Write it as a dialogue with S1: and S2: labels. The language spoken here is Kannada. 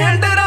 S1: ಹೆಂಡರ